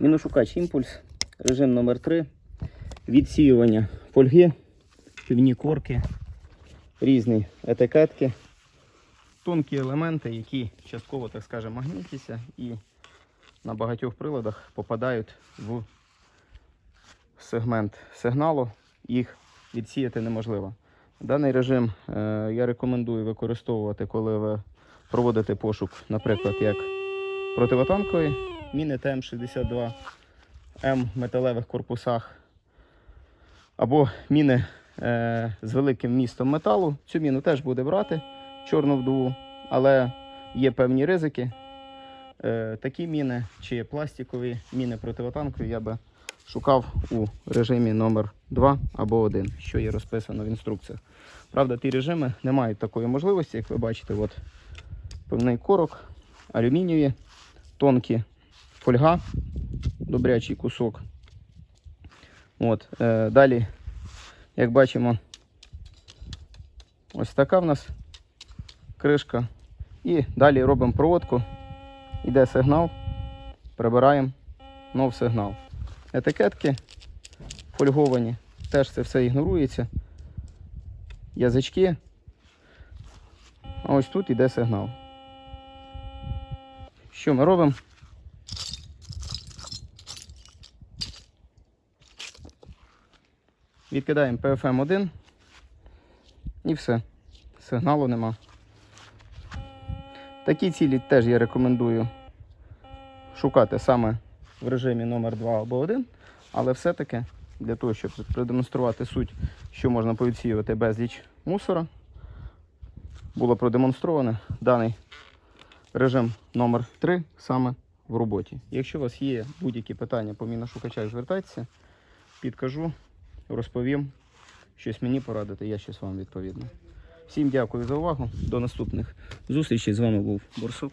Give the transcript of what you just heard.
Міношукач імпульс, режим номер 3 відсіювання фольги, півні корки, різні етикетки, тонкі елементи, які частково, так скажемо, магнітяться і на багатьох приладах попадають в сегмент сигналу, їх відсіяти неможливо. Даний режим е, я рекомендую використовувати, коли ви проводите пошук, наприклад, як противотанкові міни ТМ-62 М металевих корпусах, або міни е, з великим містом металу. Цю міну теж буде брати чорну вдову, але є певні ризики. Е, такі міни чи пластикові міни противотанкові я би шукав у режимі номер 2 або 1, що є розписано в інструкціях. Правда, ті режими не мають такої можливості, як ви бачите, от певний корок, алюмінієві, тонкі фольга, добрячий кусок. От, е, далі, як бачимо, ось така в нас кришка. І далі робимо проводку. Іде сигнал, прибираємо нов сигнал. Етикетки фольговані, теж це все ігнорується. Язички. А ось тут іде сигнал. Що ми робимо? Відкидаємо PFM 1 і все. Сигналу нема. Такі цілі теж я рекомендую шукати саме в режимі номер 2 або 1, але все-таки для того, щоб продемонструвати суть, що можна повідсіювати безліч мусора, було продемонстровано даний режим номер 3 саме в роботі. Якщо у вас є будь-які питання по міношукачах, звертайтеся, підкажу, розповім, щось мені порадити, я щось вам відповідно. Всім дякую за увагу. До наступних зустрічей. З вами був Борсук.